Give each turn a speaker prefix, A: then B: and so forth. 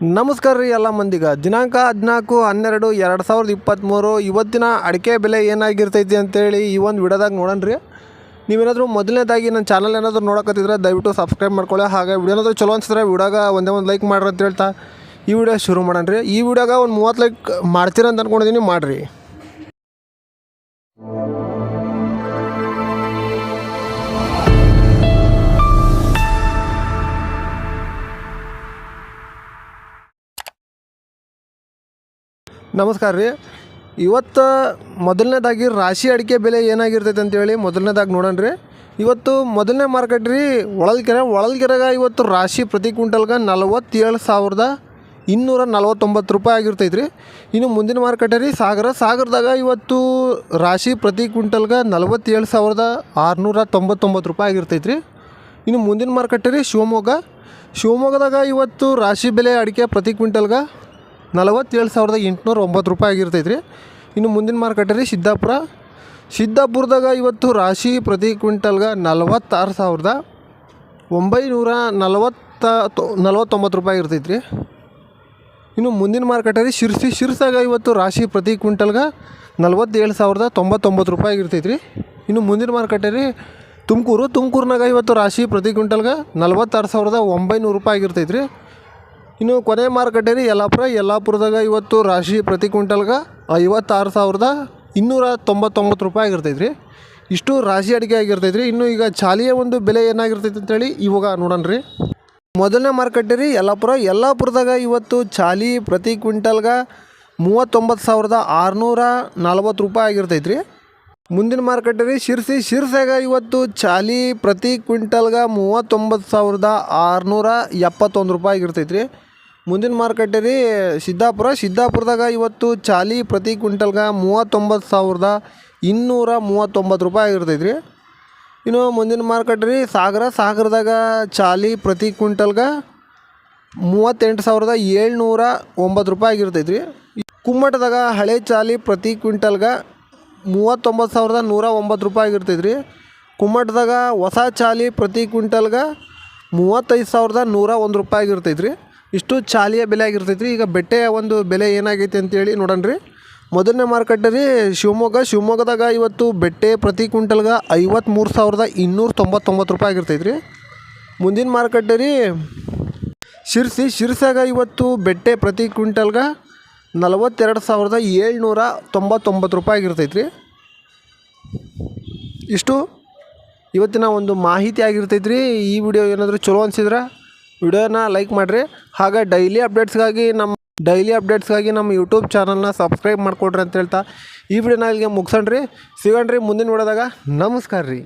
A: ನಮಸ್ಕಾರ ರೀ ಎಲ್ಲ ಮಂದಿಗ. ದಿನಾಂಕ ಹದಿನಾಲ್ಕು, ಹನ್ನೆರಡು, ಎರಡು ಸಾವಿರದ ಇಪ್ಪತ್ತ್ಮೂರು ಇವತ್ತಿನ ಅಡಿಕೆ ಬೆಲೆ ಏನಾಗಿರ್ತೈತಿ ಅಂತೇಳಿ ಈ ಒಂದು ವಿಡಿಯೋದಾಗ ನೋಡೋಣ ರೀ. ನೀವೇನಾದರೂ ಮೊದಲನೇದಾಗಿ ನನ್ನ ಚಾನಲ್ ಏನಾದರೂ ನೋಡಕತ್ತಿದ್ರೆ ದಯವಿಟ್ಟು ಸಬ್ಸ್ಕ್ರೈಬ್ ಮಾಡ್ಕೊಳ್ಳಿ. ಹಾಗೆ ವಿಡಿಯೋ ಏನಾದರೂ ಚಲೋ ಅನ್ಸಿದ್ರೆ ವಿಡಿಯೋಗ ಒಂದೇ ಒಂದು ಲೈಕ್ ಮಾಡ್ರಿ ಅಂತ ಹೇಳ್ತಾ ಈ ವಿಡಿಯೋ ಶುರು ಮಾಡೋಣ ರೀ. ಈ ವಿಡಿಯೋಗ ಒಂದು ಮೂವತ್ತು ಲೈಕ್ ಮಾಡ್ತೀರ ಅಂತ ಅಂದ್ಕೊಂಡಿದ್ದೀನಿ ಮಾಡಿರಿ. ನಮಸ್ಕಾರ ರೀ. ಇವತ್ತು ಮೊದಲನೇದಾಗಿ ರಾಶಿ ಅಡಿಕೆ ಬೆಲೆ ಏನಾಗಿರ್ತೈತೆ ಅಂತೇಳಿ ಮೊದಲನೇದಾಗಿ ನೋಡೋಣ ರೀ. ಇವತ್ತು ಮೊದಲನೇ ಮಾರ್ಕೆಟ್ ರೀ ಒಳಲ್ಕೆರೆ ಒಳಲ್ಕೆರೆಗೆ ಇವತ್ತು ರಾಶಿ ಪ್ರತಿ ಕ್ವಿಂಟಲ್ಗೆ ನಲವತ್ತೇಳು ಸಾವಿರದ ಇನ್ನೂರ ನಲವತ್ತೊಂಬತ್ತು ರೂಪಾಯಿ ಆಗಿರ್ತೈತೆ ರೀ. ಇನ್ನು ಮುಂದಿನ ಮಾರ್ಕೆಟ್ ರೀ, ಸಾಗರ. ಸಾಗರದಾಗ ಇವತ್ತು ರಾಶಿ ಪ್ರತಿ ಕ್ವಿಂಟಲ್ಗೆ ನಲವತ್ತೇಳು ಸಾವಿರದ ಆರುನೂರ ತೊಂಬತ್ತೊಂಬತ್ತು ರೂಪಾಯಿ ಆಗಿರ್ತೈತೆ ರೀ. ಇನ್ನು ಮುಂದಿನ ಮಾರ್ಕೆಟ್ ರೀ, ಶಿವಮೊಗ್ಗ. ಶಿವಮೊಗ್ಗದಾಗ ಇವತ್ತು ರಾಶಿ ಬೆಲೆ ಅಡಿಕೆ ಪ್ರತಿ ಕ್ವಿಂಟಲ್ಗೆ ನಲವತ್ತೇಳು ಸಾವಿರದ ಎಂಟುನೂರ ಒಂಬತ್ತು ರೂಪಾಯಿ ಆಗಿರ್ತೈತೆ ರೀ ಇನ್ನು ಮುಂದಿನ ಮಾರುಕಟ್ಟೆ ರೀ ಸಿದ್ದಾಪುರ. ಸಿದ್ದಾಪುರದಾಗ ಇವತ್ತು ರಾಶಿ ಪ್ರತಿ ಕ್ವಿಂಟಲ್ಗೆ ನಲವತ್ತಾರು ಸಾವಿರದ ಒಂಬೈನೂರ ನಲವತ್ತ ನಲವತ್ತೊಂಬತ್ತು ರೂಪಾಯಿ ಇರ್ತೈತೆ ರೀ ಇನ್ನು ಮುಂದಿನ ಮಾರುಕಟ್ಟೆ ರೀ ಶಿರ್ಸಿ. ಶಿರ್ಸಾಗ ಇವತ್ತು ರಾಶಿ ಪ್ರತಿ ಕ್ವಿಂಟಲ್ಗೆ ನಲವತ್ತೇಳು ಸಾವಿರದ ತೊಂಬತ್ತೊಂಬತ್ತು ರೂಪಾಯಿ ಇರ್ತೈತೆ ರೀ ಇನ್ನು ಮುಂದಿನ ಮಾರುಕಟ್ಟೆ ರೀ ತುಮಕೂರು. ತುಮಕೂರಿನಾಗ ಇವತ್ತು ರಾಶಿ ಪ್ರತಿ ಕ್ವಿಂಟಲ್ಗೆ ನಲವತ್ತಾರು ಸಾವಿರದ ಒಂಬೈನೂರು ರೂಪಾಯಿ ಆಗಿರ್ತೈತೆ ರೀ ಇನ್ನು ಕೊನೆ ಮಾರುಕಟ್ಟೆ ರೀ ಯಲ್ಲಾಪುರ. ಯಲ್ಲಾಪುರದಾಗ ಇವತ್ತು ರಾಶಿ ಪ್ರತಿ ಕ್ವಿಂಟಲ್ಗೆ ಐವತ್ತಾರು ಸಾವಿರದ ಇನ್ನೂರ ತೊಂಬತ್ತೊಂಬತ್ತು ರೂಪಾಯಿ ಆಗಿರ್ತೈತೆ ರೀ. ಇಷ್ಟು ರಾಶಿ ಅಡಿಕೆ ಆಗಿರ್ತೈತೆ ರೀ. ಇನ್ನು ಈಗ ಚಾಲಿಯ ಒಂದು ಬೆಲೆ ಏನಾಗಿರ್ತೈತೆ ಅಂತೇಳಿ ಇವಾಗ ನೋಡೋಣ ರೀ. ಮೊದಲನೇ ಮಾರುಕಟ್ಟೆ ರೀ ಯಲ್ಲಾಪುರ. ಯಲ್ಲಾಪುರದಾಗ ಇವತ್ತು ಚಾಲಿ ಪ್ರತಿ ಕ್ವಿಂಟಲ್ಗೆ ಮೂವತ್ತೊಂಬತ್ತು ಸಾವಿರದ ಆರುನೂರ ನಲ್ವತ್ತು ರೂಪಾಯಿ ಆಗಿರ್ತೈತೆ ರೀ. ಮುಂದಿನ ಮಾರುಕಟ್ಟೆ ರೀ ಶಿರ್ಸಿ. ಶಿರ್ಸಾಗ ಇವತ್ತು ಚಾಲಿ ಪ್ರತಿ ಕ್ವಿಂಟಲ್ಗೆ ಮೂವತ್ತೊಂಬತ್ತು ಸಾವಿರದ ಆರುನೂರ ಎಪ್ಪತ್ತೊಂದು ರೂಪಾಯಿ ಆಗಿರ್ತೈತೆ ರೀ. ಮುಂದಿನ ಮಾರುಕಟ್ಟೆ ರೀ, ಸಿದ್ದಾಪುರ. ಸಿದ್ದಾಪುರದಾಗ ಇವತ್ತು ಚಾಲಿ ಪ್ರತಿ ಕ್ವಿಂಟಲ್ಗೆ ಮೂವತ್ತೊಂಬತ್ತು ಸಾವಿರದ ಇನ್ನೂರ ಮೂವತ್ತೊಂಬತ್ತು ರೂಪಾಯಿ ಆಗಿರ್ತೈತೆ ರೀ. ಇನ್ನು ಮುಂದಿನ ಮಾರುಕಟ್ಟೆ ರೀ, ಸಾಗರ. ಸಾಗರದಾಗ ಚಾಲಿ ಪ್ರತಿ ಕ್ವಿಂಟಲ್ಗೆ ಮೂವತ್ತೆಂಟು ಸಾವಿರದ ಏಳ್ನೂರ ಒಂಬತ್ತು ರೂಪಾಯಿ ಆಗಿರ್ತೈತೆ ರೀ. ಕುಮ್ಮಟದಾಗ ಹಳೆ ಚಾಲಿ ಪ್ರತಿ ಕ್ವಿಂಟಲ್ಗೆ ಮೂವತ್ತೊಂಬತ್ತು ಸಾವಿರದ ನೂರ ಒಂಬತ್ತು ರೂಪಾಯಿ ಆಗಿರ್ತೈತೆ ರೀ. ಕುಮ್ಮಟದಾಗ ಹೊಸ ಚಾಲಿ ಪ್ರತಿ ಕ್ವಿಂಟಲ್ಗೆ ಮೂವತ್ತೈದು ಸಾವಿರದ ನೂರ ಒಂದು ರೂಪಾಯಿ ಆಗಿರ್ತೈತೆ ರೀ. ಇಷ್ಟು ಚಾಲಿಯ ಬೆಲೆ ಆಗಿರ್ತೈತೆ ರೀ ಈಗ ಬೆಟ್ಟೆಯ ಒಂದು ಬೆಲೆ ಏನಾಗೈತೆ ಅಂತೇಳಿ ನೋಡೋಣ ರೀ ಮೊದಲನೇ ಮಾರುಕಟ್ಟೆ ರೀ ಶಿವಮೊಗ್ಗ. ಶಿವಮೊಗ್ಗದಾಗ ಇವತ್ತು ಬೆಟ್ಟೆ ಪ್ರತಿ ಕ್ವಿಂಟಲ್ಗೆ ಐವತ್ತ್ಮೂರು ಸಾವಿರದ ಇನ್ನೂರ ತೊಂಬತ್ತೊಂಬತ್ತು ರೂಪಾಯಿ ಆಗಿರ್ತೈತೆ ರೀ ಮುಂದಿನ ಮಾರುಕಟ್ಟೆ ರೀ ಶಿರ್ಸಿ. ಶಿರ್ಸಾಗ ಇವತ್ತು ಬೆಟ್ಟೆ ಪ್ರತಿ ಕ್ವಿಂಟಲ್ಗೆ ನಲವತ್ತೆರಡು ಸಾವಿರದ ಏಳ್ನೂರ ತೊಂಬತ್ತೊಂಬತ್ತು ರೂಪಾಯಿ ಆಗಿರ್ತೈತೆ ರೀ ಇಷ್ಟು ಇವತ್ತಿನ ಒಂದು ಮಾಹಿತಿ ಆಗಿರ್ತೈತೆ ರೀ ಈ ವಿಡಿಯೋ ಏನಾದರೂ ಚಲೋ ಅನಿಸಿದ್ರೆ ವಿಡಿಯೋನ ಲೈಕ್ ಮಾಡಿರಿ. ಹಾಗೆ ಡೈಲಿ ಅಪ್ಡೇಟ್ಸ್ಗಾಗಿ ನಮ್ಮ ಡೈಲಿ ಅಪ್ಡೇಟ್ಸ್ಗಾಗಿ ನಮ್ಮ ಯೂಟ್ಯೂಬ್ ಚಾನಲ್ನ ಸಬ್ಸ್ಕ್ರೈಬ್ ಮಾಡಿಕೊಡ್ರಿ ಅಂತ ಹೇಳ್ತಾ ಈ ವಿಡಿಯೋನ ಇಲ್ಲಿಗೆ ಮುಗಿಸೋಣ್ರಿ ಸಿಗೋಣ್ರಿ ಮುಂದಿನ ವಿಡಿಯೋದಾಗ. ನಮಸ್ಕಾರ ರೀ